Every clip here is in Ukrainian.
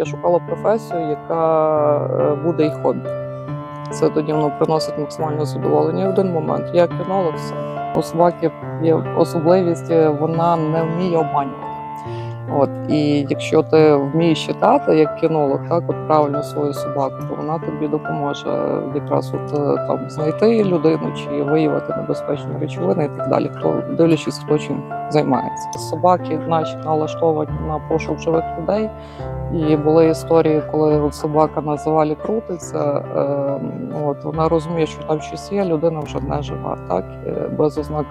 Я шукала професію, яка е, буде й хобі. Це тоді воно приносить максимальне задоволення. В один момент я кінолог все. У собаки є особливість, е, вона не вміє обманювати. От і якщо ти вмієш читати як кінолог, так от правильно свою собаку, то вона тобі допоможе якраз от е, там знайти людину чи виявити небезпечні речовини і так далі. Хто дивлячись, хто чим займається. Собаки наші налаштовані на пошук живих людей. І були історії, коли от собака на завалі крутиться. Е, от вона розуміє, що там щось є, людина вже не жива, так е, без ознак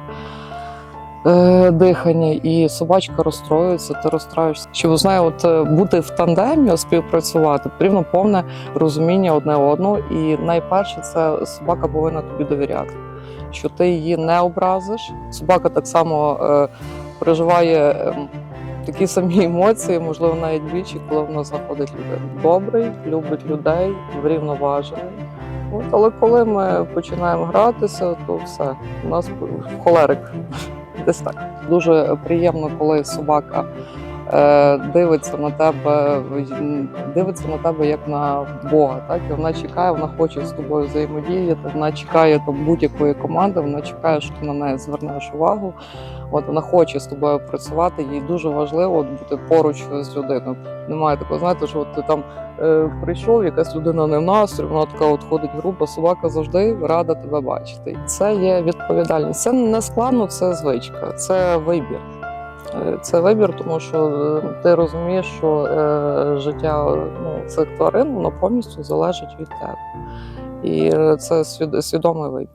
дихання, і собачка розстроюється, ти розстроюєшся. Щоб знає, от е, бути в тандемі, співпрацювати, потрібно повне розуміння одне одного. І найперше, це собака повинна тобі довіряти, що ти її не образиш. Собака так само е, переживає. ем, Такі самі емоції, можливо, навіть більші, коли вона знаходить людину. Добрий, любить людей, врівноважений. От, але коли ми починаємо гратися, то все, у нас холерик. Десь так. Дуже приємно, коли собака дивиться на тебе, дивиться на тебе як на Бога. Так? І вона чекає, вона хоче з тобою взаємодіяти, вона чекає там, будь-якої команди, вона чекає, що ти на неї звернеш увагу. От вона хоче з тобою працювати, їй дуже важливо от, бути поруч з людиною. Немає такого, знаєте, що от ти там е, прийшов, якась людина не в настрій, вона така от ходить група, собака завжди рада тебе бачити. Це є відповідальність. Це не складно, це звичка, це вибір. Це вибір, тому що е, ти розумієш, що е, життя ну, цих тварин воно повністю залежить від тебе. І е, це свід- свідомий вибір.